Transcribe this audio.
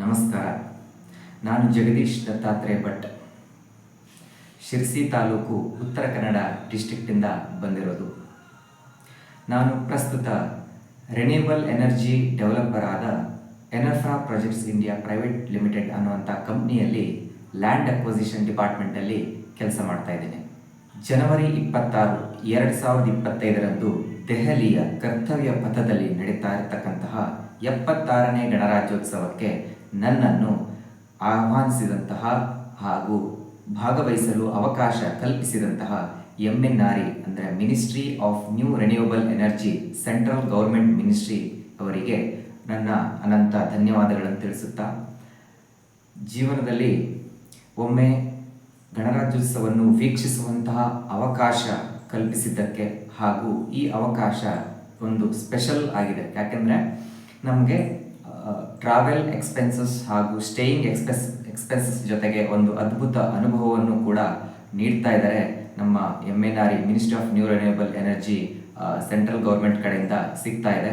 ನಮಸ್ಕಾರ. ನಾನು ಜಗದೀಶ್ ದತ್ತಾತ್ರೇಯ ಭಟ್. ಶಿರ್ಸಿ ತಾಲೂಕು ಉತ್ತರ ಕನ್ನಡ ಡಿಸ್ಟ್ರಿಕ್ಟಿಂದ ಬಂದಿರೋದು. ನಾನು ಪ್ರಸ್ತುತ ರೆನ್ಯೂಬಲ್ ಎನರ್ಜಿ ಡೆವಲಪರ್ ಆದ Enerfra projects India private limited ಅನ್ನುವಂಥ ಕಂಪ್ನಿಯಲ್ಲಿ ಲ್ಯಾಂಡ್ ಅಕ್ವಸಿಷನ್ ಡಿಪಾರ್ಟ್ಮೆಂಟಲ್ಲಿ ಕೆಲಸ ಮಾಡ್ತಾ ಇದ್ದೇನೆ. ಜನವರಿ ಇಪ್ಪತ್ತಾರು, ಎರಡು ಸಾವಿರದ ಇಪ್ಪತ್ತೈದರಂದು ದೆಹಲಿಯ ಕರ್ತವ್ಯ ಪಥದಲ್ಲಿ ನಡೀತಾ ಇರತಕ್ಕಂತಹ ಎಪ್ಪತ್ತಾರನೇ ಗಣರಾಜ್ಯೋತ್ಸವಕ್ಕೆ ನನ್ನನ್ನು ಆಹ್ವಾನಿಸಿದಂತಹ ಹಾಗೂ ಭಾಗವಹಿಸಲು ಅವಕಾಶ ಕಲ್ಪಿಸಿದಂತಹ ಎಂ ಎನ್ ಆರ್ ಇ ಅಂದರೆ ministry of new renewable energy central government ministry ಅವರಿಗೆ ನನ್ನ ಅನಂತ ಧನ್ಯವಾದಗಳನ್ನು ತಿಳಿಸುತ್ತಾ, ಜೀವನದಲ್ಲಿ ಒಮ್ಮೆ ಗಣರಾಜ್ಯೋತ್ಸವವನ್ನು ವೀಕ್ಷಿಸುವಂತಹ ಅವಕಾಶ ಕಲ್ಪಿಸಿದ್ದಕ್ಕೆ ಹಾಗೂ ಈ ಅವಕಾಶ ಒಂದು ಸ್ಪೆಷಲ್ ಆಗಿದೆ. ಯಾಕೆಂದರೆ ನಮಗೆ ಟ್ರಾವೆಲ್ ಎಕ್ಸ್ಪೆನ್ಸಸ್ ಹಾಗೂ ಸ್ಟೇಯಿಂಗ್ ಎಕ್ಸ್ಪೆಸ್ ಎಕ್ಸ್ಪೆನ್ಸಸ್ ಜೊತೆಗೆ ಒಂದು ಅದ್ಭುತ ಅನುಭವವನ್ನು ಕೂಡ ನೀಡ್ತಾ ಇದ್ದಾರೆ ನಮ್ಮ M N R E ministry of new renewable energy central government ಕಡೆಯಿಂದ ಸಿಗ್ತಾ ಇದೆ.